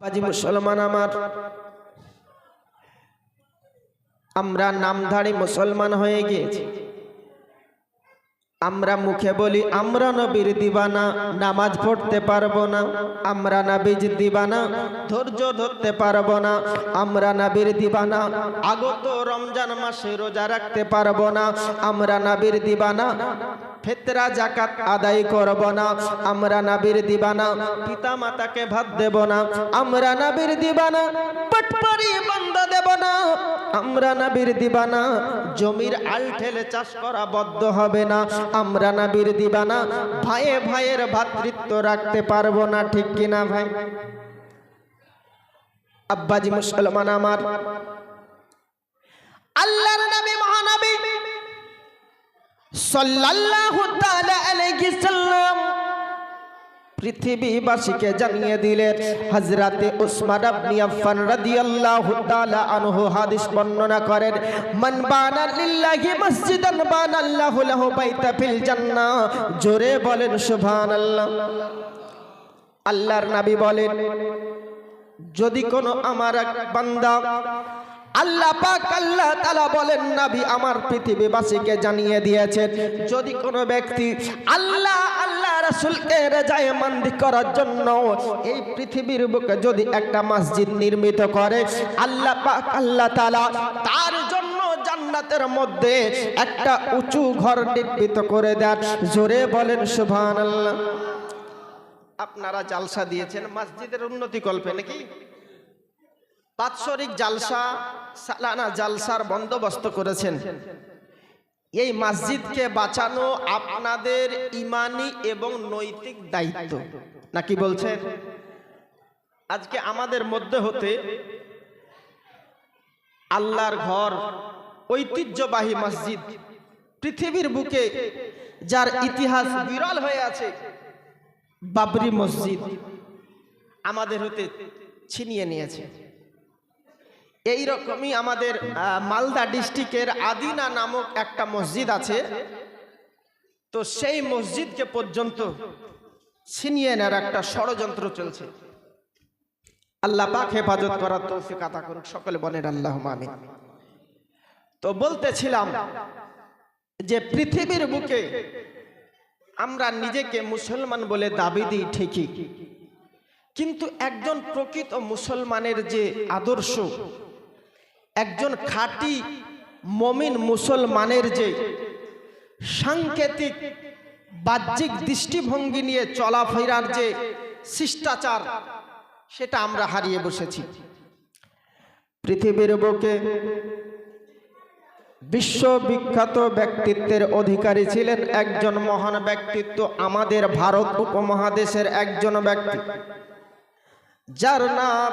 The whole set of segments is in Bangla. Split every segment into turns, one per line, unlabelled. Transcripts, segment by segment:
বাজি মুসলমান আমার। আমরা নামধারী মুসলমান হয়ে গিয়েছি। আমরা মুখে বলি, আমরা নবীর দিবানা, নামাজ পড়তে পারব না। আমরা নাবিজ দিবানা, ধৈর্য ধরতে পারব না। আমরা নাবির দিবানা, আগত রমজান মাসে রোজা রাখতে পারব না। আমরা নাবির দিবানা ফেতরা জাকাত আদায় করব না। আমরা নাবির দিবানা পিতা মাতাকে ভাত দেব না। আমরা নাবির দিবানা পটপারি বন্ধ দেব না। আমরা নাবির দিবানা, জমির আল ঠেলে চাষ করা বদ্ধ হবে না। আমরা নাবির দিবানা, ভাইয়ে ভাইয়ের ভাতৃত্ব রাখতে পারব না, ঠিক কিনা ভাই? আব্বাজি মুসলমান আমার। আল্লাহর নবী, মহানবী সাল্লাল্লাহু তাআলা আলাইহি সাল্লাম পৃথিবীবাসীকে জানিয়ে দিলেন, হযরতে উসমান ইবনে আফফান রাদিয়াল্লাহু তাআলা আনহু হাদিস বর্ণনা করেন, মান বানা লিল্লাহি মসজিদান বানাল্লাহু লাহু বাইতা ফিল জান্নাহ। জোরে বলেন, সুবহানাল্লাহ। আল্লাহর নবী বলেন, যদি কোনো আমার এক বান্দা আল্লাহ আল্লাহ বলেন, নাবি আমার পৃথিবীবাসীকে জানিয়ে দিয়েছেন, যদি কোনো ব্যক্তি আল্লাহ আল্লাহ রেজায়ে করার জন্য এই পৃথিবীর বুকে যদি একটা মসজিদ নির্মিত করে, আল্লাহ পাক আল্লাহ তালা তার জন্য জান্নাতের মধ্যে একটা উঁচু ঘর নির্মিত করে দেন। জোরে বলেন, সুবহানাল্লাহ। আপনারা জালসা দিয়েছেন, মসজিদের উন্নতি কল্পে নাকি? বাৎসরিক জালসা, সালানা জালসার বন্দোবস্ত করেছেন। এই মসজিদকে বাঁচানো আপনাদের ইমানি এবং নৈতিক দায়িত্ব। নাকি বলছেন আজকে আমাদের মধ্যে হতে আল্লাহর ঘর, ঐতিহ্যবাহী মসজিদ, পৃথিবীর বুকে যার ইতিহাস বিরল হয়ে আছে, বাবরি মসজিদ আমাদের হতে ছিনিয়ে নিয়েছে। এই রকমই আমাদের মালদা ডিস্ট্রিক্টের আদিনা নামক একটা মসজিদ আছে। তো সেই মসজিদকে পর্যন্ত ছিনিয়ে নেওয়ার একটা ষড়যন্ত্র চলছে। আল্লাহ পাক হেফাজত করার তৌফিক আতা করুক, সকলে বলেন আল্লাহ আমিন। তো বলতেছিলাম যে পৃথিবীর বুকে আমরা নিজেকে মুসলমান বলে দাবি দিই ঠিকই, কিন্তু একজন প্রকৃত মুসলমানের যে আদর্শ একজন খাঁটি মমিন মুসলমানের যে সাংকেতিক, বাহ্যিক দৃষ্টিভঙ্গি নিয়ে চলাফেরার যে শিষ্টাচার, সেটা আমরা হারিয়ে বসেছি। পৃথিবীর বুকে বিশ্ববিখ্যাত ব্যক্তিত্বের অধিকারী ছিলেন একজন মহান ব্যক্তিত্ব, আমাদের ভারত উপমহাদেশের একজন ব্যক্তি, যার নাম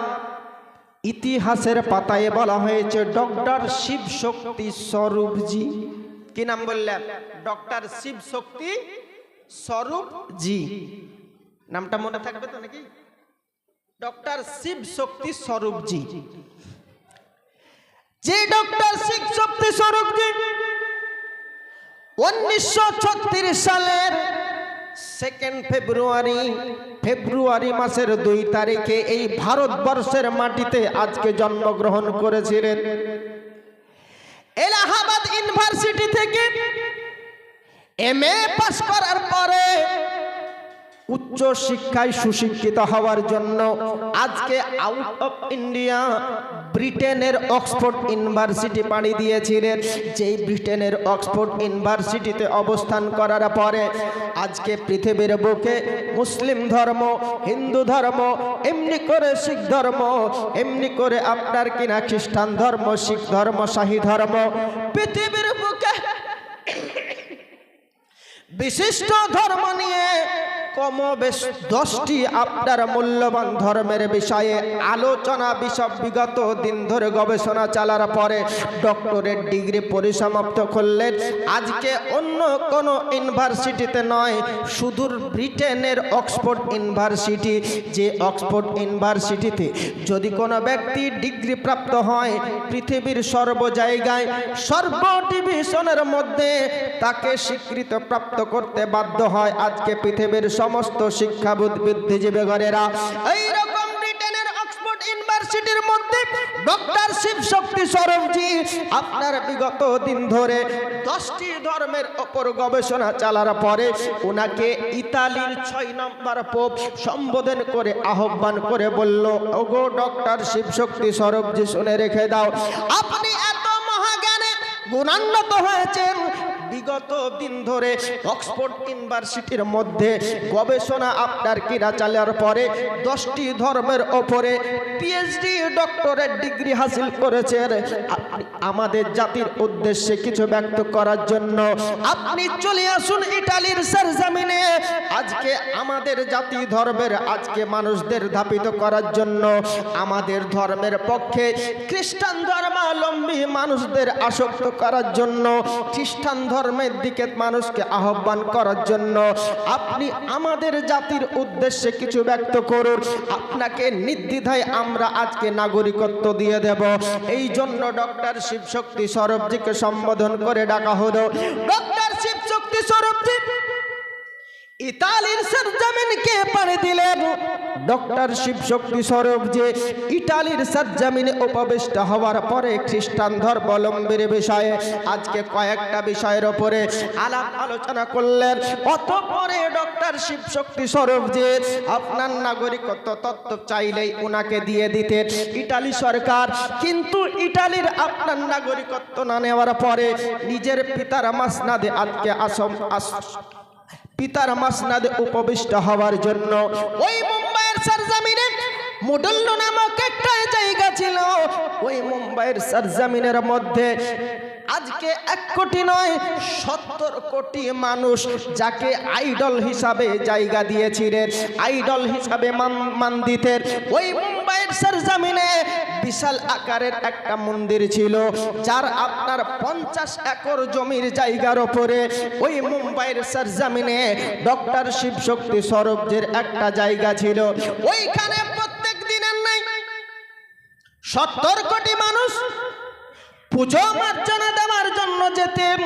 ইতিহাসের পাতায় বলা হয়েছে ডক্টর শিব শক্তি স্বরূপজি। কি নাম বললেন ডক্টর শিব শক্তি স্বরূপজি। নামটা মনে থাকবে তো নাকি? ডক্টর শিব শক্তি স্বরূপজি। যে ডক্টর শিব শক্তি স্বরূপজি, উনিশশো ছত্রিশ সালের সেকেন্ড ফেব্রুয়ারি ফেব্রুয়ারি মাসের দুই তারিখে এই ভারতবর্ষের মাটিতে আজকে জন্মগ্রহণ করেছিলেন। এলাহাবাদ ইউনিভার্সিটি থেকে এম এ পাস করার পরে উচ্চ শিক্ষায় সুশিক্ষিত হওয়ার জন্য আজকে আউট অফ ইন্ডিয়া ব্রিটেনের অক্সফোর্ড ইউনিভার্সিটি পাড়ি দিয়েছিলেন। যেই ব্রিটেনের অক্সফোর্ড ইউনিভার্সিটিতে অবস্থান করার পরে আজকে পৃথিবীর বুকে মুসলিম ধর্ম, হিন্দু ধর্ম, এমনি করে শিখ ধর্ম, এমনি করে আপনার কিনা খ্রিস্টান ধর্ম, শিখ ধর্ম, শাহী ধর্ম, পৃথিবীর বুকে বিশিষ্ট ধর্ম নিয়ে কম বেশ দশটি আপনার মূল্যবান ধর্মের বিষয়ে আলোচনা বিষয় বিগত দিন ধরে গবেষণা চালার পরে ডক্টরেট ডিগ্রি পরিসমাপ্ত করলেন। আজকে অন্য কোনো ইউনিভার্সিটিতে নয়, সুদূর ব্রিটেনের অক্সফোর্ড ইউনিভার্সিটি। যে অক্সফোর্ড ইউনিভার্সিটিতে যদি কোনো ব্যক্তি ডিগ্রি প্রাপ্ত হয়, পৃথিবীর সর্ব জায়গায় সর্ব ডিভিশনের মধ্যে তাকে স্বীকৃত প্রাপ্ত করতে বাধ্য হয়। আজকে পৃথিবীর সমস্ত শিক্ষা বুদ্ধিজীবী ঘরেরা এইরকম ব্রিটেনের অক্সফোর্ড ইউনিভার্সিটির মধ্যে ডক্টর শিব শক্তি স্বরূপজি আপনার বিগত দিন ধরে দশটি ধর্মের ওপর গবেষণা চালার পরে ওনাকে ইতালির ছয় নম্বর পোপ সম্বোধন করে আহ্বান করে বলল, ওগো ডক্টর শিব শক্তি স্বরূপজি শুনে রেখে দাও, আপনি এত গুণান্বিত হয়েছেন। বিগত দিন ধরে অক্সফোর্ড ইউনিভার্সিটির মধ্যে গবেষণা আপনার কিনা চালার পরে দশটি ধর্মের ওপরে পিএইচডি ডক্টরেট ডিগ্রি হাসিল করেছেন আমাদের জাতির উদ্দেশ্যে কিছু ব্যক্ত করার জন্য আপনি চলে আসুন ইটালির সারজামিনে। আজকে আমাদের জাতি ধর্মের, আজকে মানুষদের ধাপিত করার জন্য আমাদের ধর্মের পক্ষে খ্রিস্টান ধর্মাবলম্বী মানুষদের আসক্ত করার জন্য খ্রিস্টান ধর্মের দিকে মানুষকে আহ্বান করার জন্য আপনি আমাদের জাতির উদ্দেশ্যে কিছু ব্যক্ত করুন। আপনাকে নির্দ্বিধায় আমরা আজকে নাগরিকত্ব দিয়ে দেব। এই জন্য ডক্টর শিবশক্তি সৌরভজিকে সম্বোধন করে ডাকা হলো। ডক্টর শিবশক্তি সৌরভজি ইতালির সরজমিনকে পাড়ি দিলেন? ডক্টর শিবশক্তি স্বরূপ যে ইটালির সরজমিনে উপবিষ্ট হওয়ার পরে খ্রিস্টান ধর্মাবলম্বীর বিষয়ে আজকে কয়েকটা বিষয়ের ওপরে আলাপ আলোচনা করলেন। অতপরে ডক্টর শিবশক্তি স্বরূপ যে আপনার নাগরিকত্ব তত্ত্ব চাইলেই ওনাকে দিয়ে দিতেন ইটালি সরকার। কিন্তু ইটালির আপনার নাগরিকত্ব না নেওয়ার পরে নিজের পিতার মাসনাদে আজকে আসম আস পিতার মাসনাদে উপবিষ্ট হওয়ার জন্য ওই মুম্বাইয়ের সরজমিনে মুডল্ল নামক একটা জায়গা ছিল। ওই মুম্বাইয়ের সরজমিনের মধ্যে আজকে এক কোটি নয়, সত্তর কোটি মানুষ যাকে আইডল হিসাবে জায়গা দিয়েছিলেন। আইডল হিসাবে মান দিতেন ওই মুম্বাইয়ের সরজমিনে বিশাল আকারের একটা মন্দির ছিল, যার আপনার পঞ্চাশ একর জমির জায়গার ওপরে ওই মুম্বাইয়ের সরজমিনে ডক্টর শিবশক্তি সরোবজের একটা জায়গা ছিল। ওইখানে প্রত্যেক দিনের নাই। সত্তর কোটি মানুষ পুজো মার্জনা দেওয়ার জন্য যেতেন।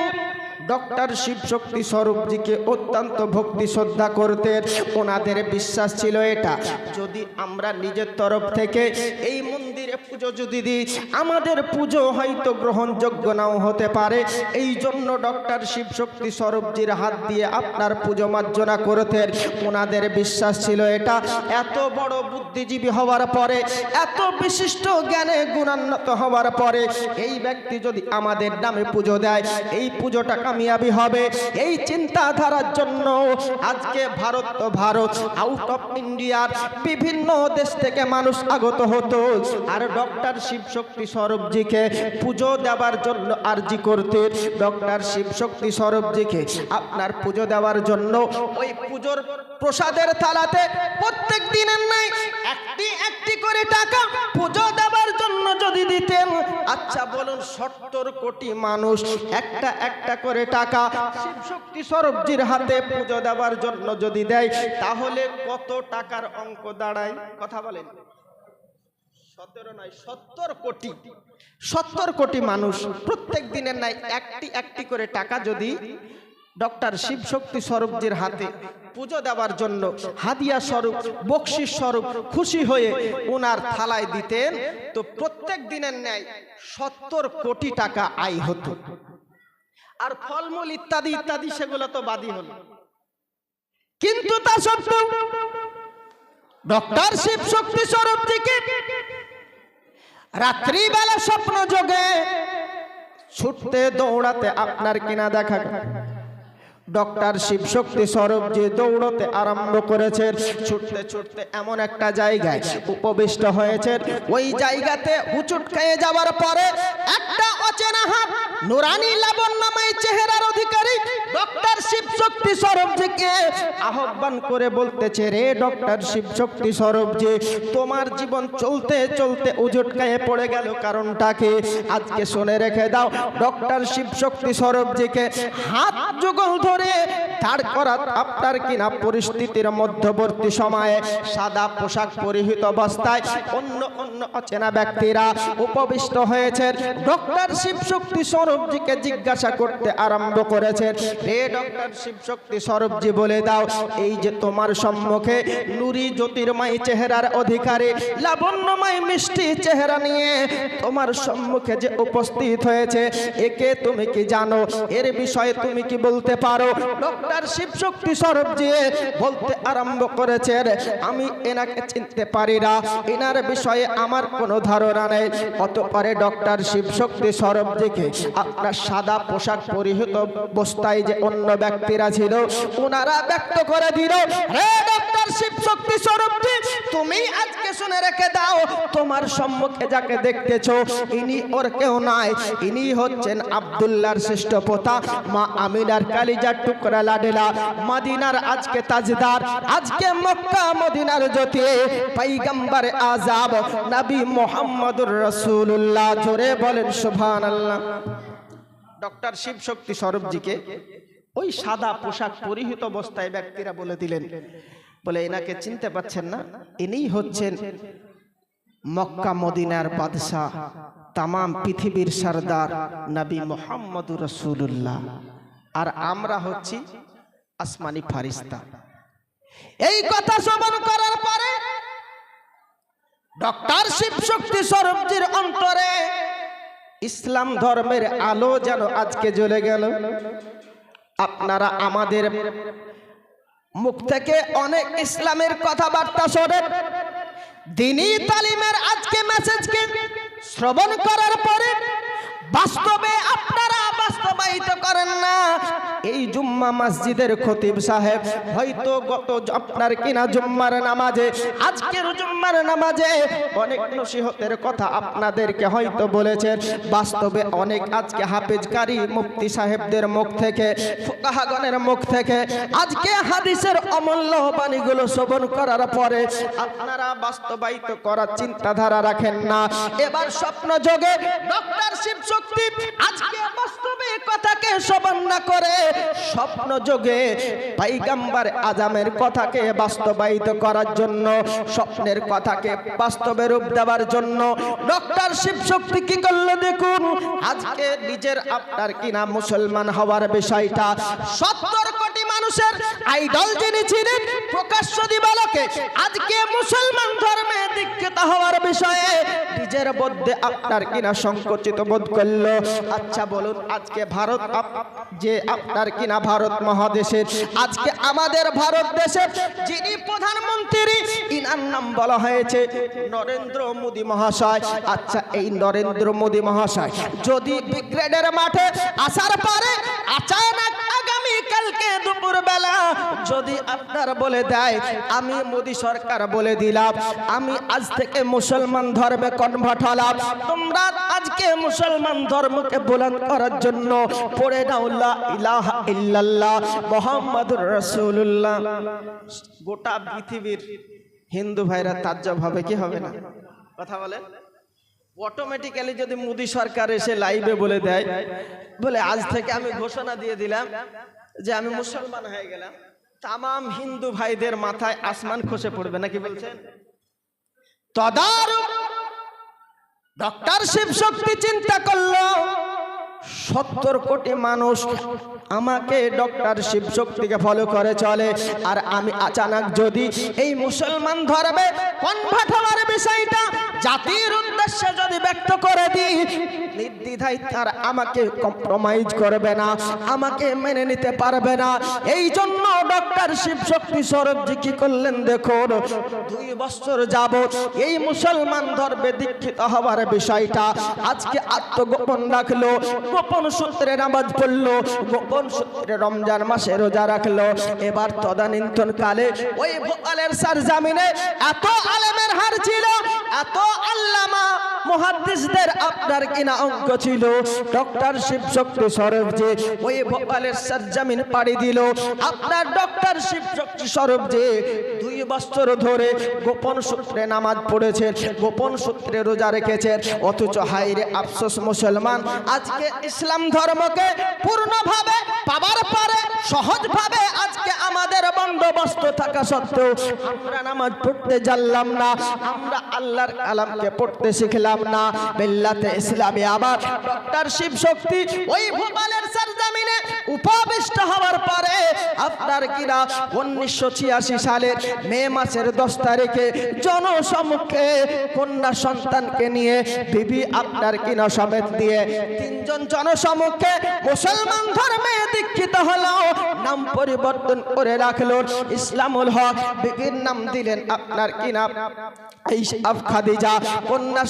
ডক্টর শিবশক্তি স্বরূপজিকে অত্যন্ত ভক্তি শ্রদ্ধা করতেন ওনাদের বিশ্বাস ছিল এটা। যদি আমরা নিজের তরফ থেকে এই মন্দিরে পুজো যদি দিই, আমাদের পুজো হয়তো গ্রহণযোগ্য নাও হতে পারে। এই জন্য ডক্টর শিবশক্তি স্বরূপজির হাত দিয়ে আপনার পুজো মার্জনা করতেন ওনাদের বিশ্বাস ছিল এটা। এত বড় বুদ্ধিজীবী হওয়ার পরে, এত বিশিষ্ট জ্ঞানে গুণান্বিত হওয়ার পরে, এই ব্যক্তি যদি আমাদের নামে পুজো দেয়, এই পুজোটা কামিয়াবি হবে। এই চিন্তাধারার জন্য আজকে ভারত তো ভারত আউট অফ ইন্ডিয়ার বিভিন্ন দেশ থেকে মানুষ আগত হতো। আর ডক্টর শিবশক্তি স্বরূপজিকে পুজো দেওয়ার জন্য আর্জি করতে, ডক্টর শিবশক্তি স্বরূপজিকে আপনার পুজো দেওয়ার জন্য ওই পুজোর প্রসাদের থালাতে প্রত্যেক দিনের নাই একটি একটি করে টাকা পুজো দেওয়ার জন্য যদি দিতেন। আচ্ছা বলুন, সত্তর কোটি মানুষ একটা একটা করে টাকা শিবশক্তি স্বরূপজির হাতে পুজো দেওয়ার জন্য যদি দেয়, তাহলে কত টাকার অঙ্ক দাঁড়ায়? কথা বলেন। সত্তর কোটি। সত্তর কোটি মানুষ প্রত্যেক দিনের একটি একটি করে টাকা যদি ডক্টর হাতে পুজো দেওয়ার জন্য হাদিয়া স্বরূপ স্বরূপ খুশি হয়ে ওনার থালায় দিতেন, তো প্রত্যেক দিনের ন্যায় সত্তর কোটি টাকা আয় হতো। আর ফলমূল ইত্যাদি ইত্যাদি, সেগুলো তো বাদী হলো কিন্তু তা সত্ত্বেও ডক্টর শিব শক্তি স্বরূপ থেকে রাত্রিবেলা স্বপ্ন যোগে ছুটতে দৌড়াতে আপনার কিনা দেখা। ডক্টর শিবশক্তি স্বরূপ যে দৌড়তে আরম্ভ করেছেন ছুটতে ছুটতে এমন একটা জায়গায় উপবিষ্ট হয়েছেন ওই জায়গাতে হুচুট খেয়ে যাওয়ার পরে একটা অচেনা হাত নুরানি লাবণ্যময় ডক্টর শিবশক্তি স্বরূপজিকে আহ্বান করে বলতেছে, রে ডক্টর শিব শিবশক্তি স্বরূপজি, তোমার জীবন চলতে চলতে উজুট গায়ে পড়ে গেল কারণটাকে আজকে শুনে রেখে দাও। ডক্টর শিব শিবশক্তি স্বরূপজিকে হাত যুগল ধরে দাঁড় করা আপনার কিনা পরিস্থিতির মধ্যবর্তী সময়ে সাদা পোশাক পরিহিত অবস্থায় অন্য অন্য অচেনা ব্যক্তিরা উপবিষ্ট হয়েছেন। ডক্টর শিব শিবশক্তি স্বরূপজিকে জিজ্ঞাসা করতে আরম্ভ করেছেন হে ডক্টর শিবশক্তি সরবজি বলে দাও, এই যে তোমার সম্মুখে নুরি জ্যোতির্ময় চেহারার অধিকারী, লাবণ্যময় মিষ্টি চেহারা নিয়ে তোমার সম্মুখে যে উপস্থিত হয়েছে, একে তুমি কি জানো? এর বিষয়ে তুমি কি বলতে পারো? ডক্টর শিবশক্তি সরবজি বলতে আরম্ভ করেছেন আমি এনাকে চিনতে পারি না। এনার বিষয়ে আমার কোনো ধারণা নেই। অত অতপরে ডক্টর শিবশক্তি সরবজিকে আপনার সাদা পোশাক পরিহিত অবস্থায় যে অন্য ব্যক্তিরা ছিল ওনারা ব্যক্ত করে দিল রে ডক্টর শিবশক্তি সরবজি তুমি আজকে শুনে রেখে দাও, তোমার সম্মুখে যাকে দেখতেছো, ইনি ওর কেউ নাই, ইনি হচ্ছেন আব্দুল্লাহর শ্রেষ্ঠ পোতা, মা আমিনার কালিজার টুকরা লাডেলা, মদিনার আজকে তাজদার, আজকে মক্কা, মদিনার জ্যোতি, পৈগম্বর আজাব নবী মোহাম্মদুর রসুল্লাহ জোরে বলেন সুবহান আল্লাহ ডক্টর শিব শক্তি সরবজিকে ওই সাদা পোশাক পরিহিত অবস্থায় ব্যক্তিরা বলে দিলেন, বলে এনাকে চিনতে পাচ্ছেন না ইনি হচ্ছেন মক্কা মদিনার বাদশাহ তাম পৃথিবীর সর্দার নবী মোহাম্মদ রসুল্লাহ আর আমরা হচ্ছি আসমানি ফারিস্তা। এই কথা শ্রবণ করার পরে ডক্টর শিব শক্তি সরবজির অন্তরে ইসলাম ধর্মের আলো যেন আজকে জ্বলে গেল। আপনারা আমাদের মুখ থেকে অনেক ইসলামের কথাবার্তা শোনেন। দিনই তালিমের আজকে মেসেজকে শ্রবণ করার পরে বাস্তবে আপনারা বাস্তবায়িত করেন না। এই জুম্মা মসজিদের খতিব সাহেব, হয়তো গত আপনার কিনা জুম্মার নামাজে, আজকের জুম্মার নামাজে অনেক নসিহতের কথা আপনাদেরকে হয়তো বলেছেন। বাস্তবে অনেক আজকে হাফেজকারী মুফতি সাহেবদের মুখ থেকে, ফুকাহাগণের মুখ থেকে, আজকে হাদিসের অমূল্য বাণীগুলো শ্রবণ করার পরে আপনারা বাস্তবায়িত করার চিন্তাধারা রাখেন না। এবার স্বপ্ন যোগে ডক্টর শিব শক্তি আজকে বাস্তবে কথাকে শ্রবণ না করে স্বপ্ন যোগে পাইগাম্বার আজামের কথাকে বাস্তবায়িত করার জন্য, স্বপ্নের কথাকে বাস্তবে রূপ দেওয়ার জন্য। ডক্টর শিব শক্তি কি করল দেখুন? আজকে নিজের আপনার কিনা মুসলমান হওয়ার বিষয়টা। সত্তর কোটি মানুষের আইডল যিনি ছিলেন, প্রকাশ্য দিবালকে, আজকে মুসলমান ধর্মে দীক্ষিত হওয়ার বিষয়ে নিজের মধ্যে আপনার কিনা সংকুচিত বোধ করল। আচ্ছা বলুন, আজকে ভারত যে আপনার কিনা ভারত মহাদেশের, আজকে আমাদের ভারত দেশের যিনি প্রধানমন্ত্রী, ইনার নাম বলা হয়েছে নরেন্দ্র মোদী মহাশয়। আচ্ছা এই নরেন্দ্র মোদী মহাশয় যদি ব্রিগেডের মাঠে আসার পরে, আচানক আগামী কালকে দুপুর বেলা যদি আপনার বলে দেয়, আমি মোদী সরকার বলে দিলাম, আমি আজ থেকে মুসলমান ধর্মে কনভার্ট হলাম। তোমরা আজকে মুসলমান ধর্মকে বুলন্দ করার জন্য পড়ে নাও ইলাহা ইল্লাল্লাহ মোহাম্মদুর রাসূলুল্লাহ। গোটা পৃথিবীর হিন্দু ভাইরা তাজ্জব হবে কি হবে না? কথা বলেন অটোমেটিক্যালি যদি মোদি সরকার এসে লাইভে বলে দেয়, বলে, আজ থেকে আমি ঘোষণা দিয়ে দিলাম যে আমি মুসলমান হয়ে গেলাম। তামাম হিন্দু ভাইদের মাথায় আসমান খসে পড়বে, নাকি বলছেন? তদারু ডক্টর শিব শক্তি চিন্তা করল, সত্তর কোটি মানুষ আমাকে ডক্টর শিব শক্তিকে ফলো করে চলে, আর আমি আচানক যদি এই মুসলমান ধর্মে কনভার্ট হওয়ার বিষয়টা জাতির উদ্দেশ্যে যদি ব্যক্ত করে দিই, নির্দ্বিধায় তার আমাকে কম্প্রোমাইজ করবে না, আমাকে মেনে নিতে পারবে না। এই জন্য ডক্টর শিব শক্তি সরবজি কি করলেন দেখুন, দুই বছর যাবত এই মুসলমান ধর্মে দীক্ষিত হওয়ার বিষয়টা আজকে আত্মগোপন রাখল, গোপন সূত্রে নামাজ পড়ল, গোপন সূত্রে রমজান মাসে রোজা রাখল। এবার তদানীন্তন কালে ওই ভোপালের সার জামিনে এত আলেমের হার ছিল, এত আল্লামা মুহাদ্দিসদের আপনার কিনা অঙ্ক ছিল? ডক্টর শিবশক্তি সরব যে ওই ভোপালের জামিন পাড়ি দিল। আপনার ডক্টর শিবশক্তি সরব যে বছর ধরে গোপন সূত্রে নামাজ পড়েছেন গোপন সূত্রে রোজা রেখেছেন, অথচ হাইরে আফসোস মুসলমান, আজকে ইসলাম ধর্মকে পূর্ণভাবে পাবার পরে সহজভাবে আজকে আমাদের বন্দোবস্ত থাকা সত্ত্বেও আমরা নামাজ পড়তে জানলাম না, আমরা আল্লাহর কালামকে পড়তে শিখলাম না। বেল্লাতে ইসলামী আবার ডক্টর শিব শক্তি ওই ভোপালের সরজমিনে উপবিষ্ট হওয়ার পরে আপনার কিনা উনিশশো ছিয়াশি সালের মে মাসের দশ তারিখে জনসমুখে কন্যা সন্তানকে নিয়ে বিবি আপনার কিনা সমেত দিয়ে তিনজন জনসমুখে মুসলমান ধর্মে দীক্ষিত হলো। নাম পরিবর্তন করে রাখল। ইসলামুল হক বিবির নাম দিলেন আপনার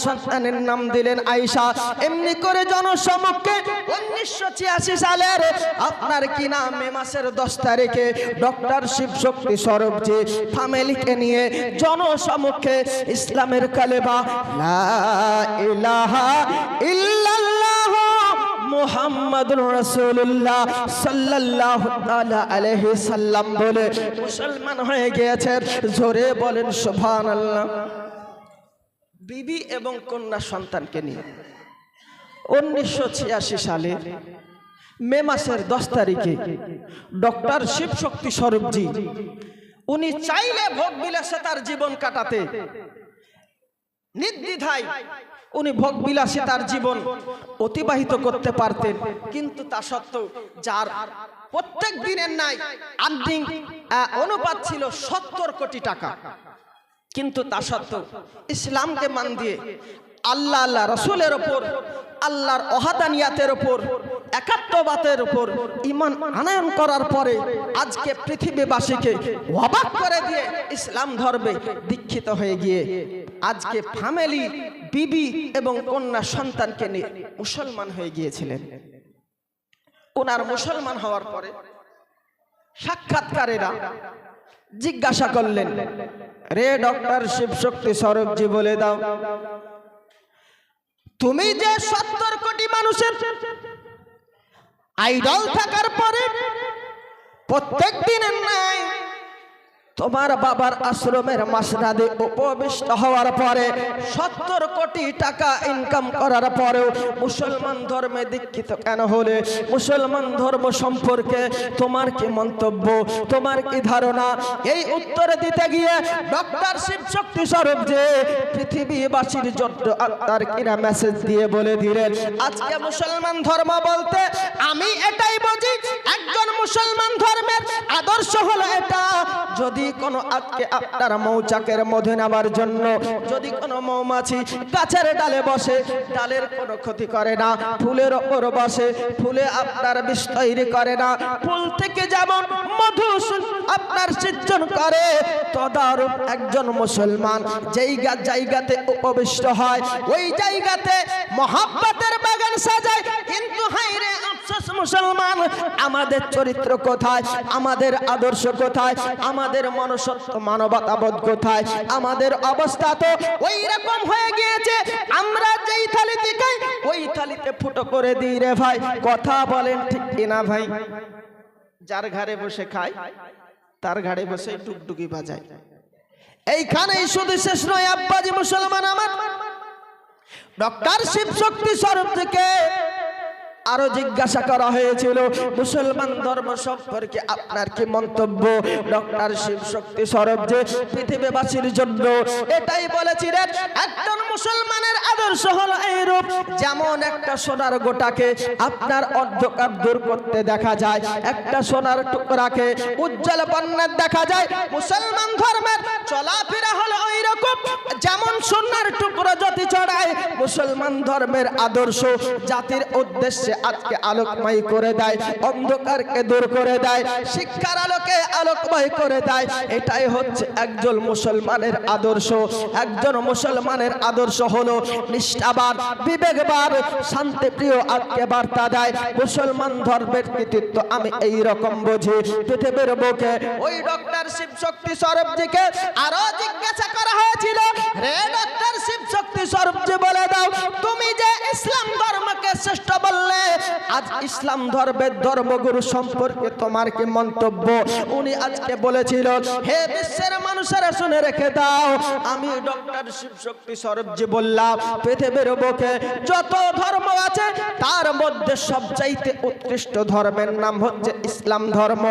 সন্তানের নাম ছিয়াশি সালের আপনার কি নাম? মে মাসের দশ তারিখে ডক্টর ফ্যামিলিকে নিয়ে ইসলামের কালেবা মুহাম্মাদুর রাসূলুল্লাহ সাল্লাল্লাহু তাআলা আলাইহি সাল্লাম বলে, মুসলমান হয়ে গিয়েছেন জোরে বলেন সুবহানাল্লাহ। বিবি এবং কন্যা সন্তানকে নিয়ে উনিশশো ছিয়াশি সালে মে মাসের দশ তারিখে ডক্টর শিব শক্তি স্বরূপজি, উনি চাইলে ভোগ বিলাসে তার জীবন কাটাতে নির্দ্বিধায় উনি ভোগ বিলাসে তার জীবন অতিবাহিত করতে পারতেন। কিন্তু তা সত্ত্বেও যার প্রত্যেক দিনের নাই আর্নিং অনুপাত ছিল সত্তর কোটি টাকা। কিন্তু তা সত্ত্বেও ইসলামকে মান দিয়ে আল্লাহ আল্লাহ রসুলের ওপর, আল্লাহর অহাদানিয়াতের ওপর একাত্মবাতের ওপর ইমান আনয়ন করার পরে আজকে পৃথিবীবাসীকে অবাক করে দিয়ে ইসলাম ধর্মে দীক্ষিত হয়ে গিয়ে আজকে ফ্যামিলি বিবি এবং কন্যা সন্তানকে নিয়ে মুসলমান হয়ে গিয়েছিলেন। ওনার মুসলমান হওয়ার পরে সাক্ষাৎকারেরা জিজ্ঞাসা করলেন, রে ডক্টর শিবশক্তি সরবজি বলে দাও তুমি যে সত্তর কোটি মানুষের আইডল থাকার পরে প্রত্যেক দিনের নাই তোমার বাবার আশ্রমের মাসনাদে উপবিষ্ট হওয়ার পরে সত্তর কোটি টাকা ইনকাম করার পরেও মুসলমান ধর্মে দীক্ষিত কেন হলে? মুসলমান ধর্ম সম্পর্কে তোমার কি মন্তব্য? তোমার কি ধারণা? এই উত্তর দিতে গিয়ে ডক্টর শিব শক্তি স্বরূপ যে পৃথিবীবাসীর জন্য তার কিনা মেসেজ দিয়ে বলে দিলেন, আজকে মুসলমান ধর্ম বলতে আমি এটাই বুঝি, একজন মুসলমান ধর্মের আদর্শ হলো এটা। যদি কোনো আজকে আপনার মৌচাকের মধ্যে নেবার জন্য, যদি কোনো মৌমাছি গাছের ডালে বসে, ডালের কোনো ক্ষতি করে না, ফুলের ওপর বসে, ফুলে আপনার বিষ তৈরি করে না, ফুল থেকে যেমন মধু আপনার সৃজন করে, তদারূপ একজন মুসলমান যেই জায়গাতে উপবিষ্ট হয়, ওই জায়গাতে মহাব্বতের বাগান সাজায়, কিন্তু হাইরে আফসোস মুসলমান, আমাদের চরিত্র কোথায়, আমাদের আদর্শ কোথায়, আমাদের মনসত্ব মানবতাবোধ কোথায়? আমাদের অবস্থা তো ওই রকম হয়ে গিয়েছে। আমরা যেই থালিতে খাই, ওই থালিতে ফুটো করে দিই রে ভাই। কথা বলেন ঠিক কিনা ভাই? যার ঘরে বসে খায়, তার ঘাড়ে বসে টুকটুকি বাজায়। এইখানেই শুধু শেষ নয়, আব্বাজি মুসলমান আমার। ডক্টর শিব শক্তি স্বরূপ থেকে আরও জিজ্ঞাসা করা হয়েছিল, মুসলমান ধর্ম সম্পর্কে আপনার কি মন্তব্য? ডক্টর শিব শক্তি সরব যে, পৃথিবীবাসীর জন্য এটাই বলেছিলেন, একজন মুসলমানের আদর্শ হলো এইরূপ, যেমন একটা সোনার গোটাকে আপনার অন্ধকার দূর করতে দেখা যায়, একটা সোনার টুকরাকে উজ্জ্বল বন্যার দেখা যায়, মুসলমান ধর্মের চলাফেরা হলো ওই রকম যেমন সোনার টুকরো মুসলমান ধর্মের আদর্শ, জাতির উদ্দেশ্যে আজকে আলোকময় করে দেয়, অন্ধকারকে দূর করে দেয়, শিক্ষার আলোকে আলোকময় করে দেয়। এটাই হচ্ছে একজন মুসলমানের আদর্শ। একজন মুসলমানের আদর্শ হলো নিষ্ঠাবান, বিবেকবান, শান্তিপ্রিয় আজকে বার্তা দেয়। মুসলমান ধর্মের কৃতিত্ব আমি এই রকম বুঝি। পৃথিবীর বুকে ওই ডক্টর শিব শক্তি সরবজিকে আরও জিজ্ঞাসা করা হয়েছিল। রে ডক্টর শিব শক্তি সরবজি বলে দাও। তুমি যে ইসলাম ধর্মকে শ্রেষ্ঠ বললে, আজ ইসলাম ধর্মের ধর্মগুরু সম্পর্কে তোমার কি মন্তব্য? উনি আজকে বলেছিল, হে বিশ্বের মানুষেরা শুনে রেখে দাও, আমি ডক্টর শিবশক্তি সরবজি বললাম, পৃথিবীর বুকে যত ধর্ম আছে, তার মধ্যে সবচাইতে উৎকৃষ্ট ধর্মের নাম হচ্ছে ইসলাম ধর্ম।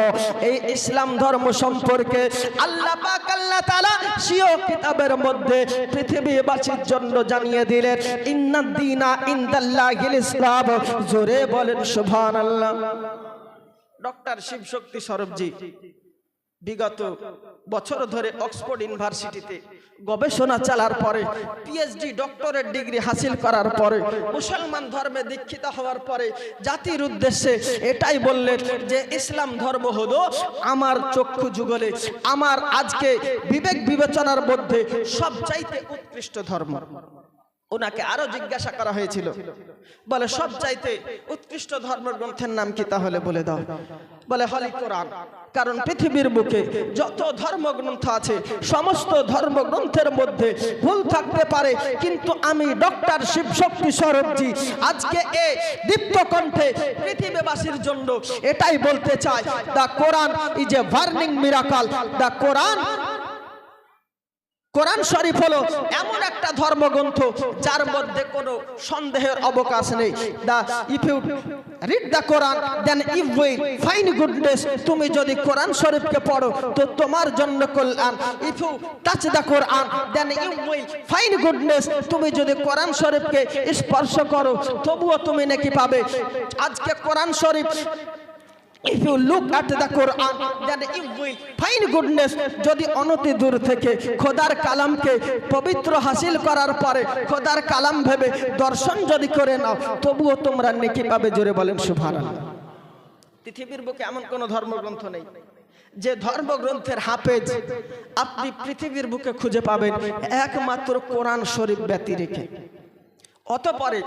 এই ইসলাম ধর্ম সম্পর্কে আল্লাহ পাক, আল্লাহ তাআলা সিও কিতাবের মধ্যে পৃথিবীবাসীর জন্য জানিয়ে দিলেন গবেষণা চালার পরে পিএইচডি ডক্টরেট ডিগ্রি হাসিল করার পরে, মুসলমান ধর্মে দীক্ষিত হওয়ার পরে, জাতির উদ্দেশ্যে এটাই বললেন যে ইসলাম ধর্ম হলো আমার চক্ষু যুগলে, আমার আজকে বিবেক বিবেচনার মধ্যে সবচাইতে উৎকৃষ্ট ধর্ম। ওনাকে আরও জিজ্ঞাসা করা হয়েছিল। বলে, সব চাইতে উৎকৃষ্ট ধর্মগ্রন্থের নাম কি তাহলে বলে দাও। বলে, হলি কোরআন। কারণ পৃথিবীর বুকে যত ধর্মগ্রন্থ আছে, সমস্ত ধর্মগ্রন্থের মধ্যে ভুল থাকতে পারে। কিন্তু আমি ডক্টর শিবশক্তি সরবজি আজকে এ দীপ্ত কণ্ঠে পৃথিবীবাসীর জন্য এটাই বলতে চাই, the Quran is a burning miracle. The Quran Quran শরীফ হলো এমন একটা ধর্মগ্রন্থ যার মধ্যে কোনো সন্দেহের অবকাশ নেই। The if you read the Quran then if will fine goodness তুমি যদি কোরআন শরীফকে পড়ো, তো তোমার জন্য কল্যাণ। If you touch the Quran then you will fine goodness তুমি যদি কোরআন শরীফকে স্পর্শ করো, তবুও তুমি নাকি পাবে। আজকে কোরআন শরীফ If you look at the Quran, then you will find goodness. যদি অনতি দূর থেকে খোদার কালামকে পবিত্র হাসিল করার পরে খোদার কালাম ভেবে দর্শন যদি করে নাও তবুও তোমরা নেকি পাবে জোরে বলেন সুবহানাল্লাহ পৃথিবীর বুকে এমন কোন ধর্মগ্রন্থ নেই যে ধর্মগ্রন্থের হাফেজ আপনি পৃথিবীর বুকে খুঁজে পাবেন একমাত্র কোরআন শরীফ ব্যতি রেখে অতপরে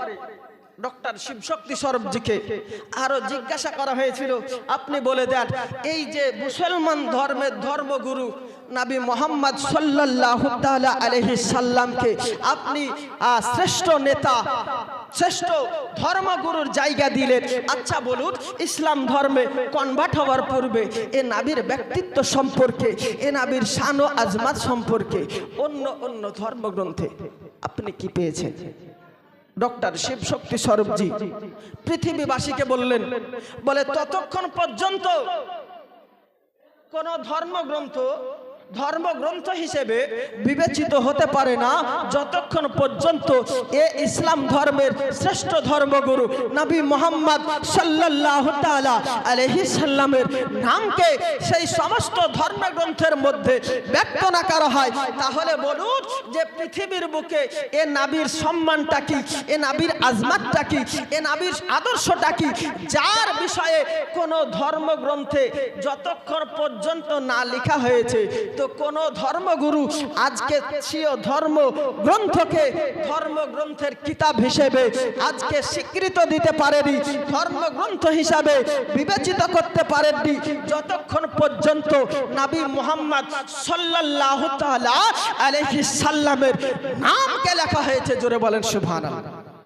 ডক্টর শিবশক্তি সরবজিকে আরও জিজ্ঞাসা করা হয়েছিল। আপনি বলে দেন, এই যে মুসলমান ধর্মের ধর্মগুরু নাবি মোহাম্মদ সাল্লাল্লাহু তাআলা আলাইহি সাল্লামকে আপনি শ্রেষ্ঠ নেতা, শ্রেষ্ঠ ধর্মগুরুর জায়গা দিলেন। আচ্ছা বলুন, ইসলাম ধর্মে কনভার্ট হওয়ার পূর্বে এ নাবির ব্যক্তিত্ব সম্পর্কে, এ নাবির শান ও আজমাত সম্পর্কে অন্য অন্য ধর্মগ্রন্থে আপনি কি পেয়েছেন? ডক্টর শিব শক্তি সরবজি পৃথিবীবাসীকে বললেন বলে ততক্ষণ পর্যন্ত কোন ধর্মগ্রন্থ ধর্মগ্রন্থ হিসেবে বিবেচিত হতে পারে না। যতক্ষণ পর্যন্ত এ ইসলাম ধর্মের শ্রেষ্ঠ ধর্মগুরু নবী মোহাম্মদ সাল্লাহ আলহি সাল্লামের নামকে সেই সমস্ত ধর্মগ্রন্থের মধ্যে ব্যক্ত না করা হয়, তাহলে বলুন যে পৃথিবীর বুকে এ নাবির সম্মানটা কি, এ নাবির আজমাতটা কি, এ নাবির আদর্শটা কি? যার বিষয়ে কোনো ধর্মগ্রন্থে যতক্ষণ পর্যন্ত না লেখা হয়েছে তো কোন ধর্মগুরু আজকে সিও ধর্ম গ্রন্থকে ধর্মগ্রন্থের কিতাব হিসেবে আজকে স্বীকৃত দিতে পারেনি ধর্মগ্রন্থ হিসাবে বিবেচিত করতে পারেননি। যতক্ষণ পর্যন্ত নবী মুহাম্মদ সাল্লাল্লাহু তাআলা আলাইহি সাল্লামের নামকে লেখা হয়েছে, জোরে বলেন সুবহানাল্লাহ।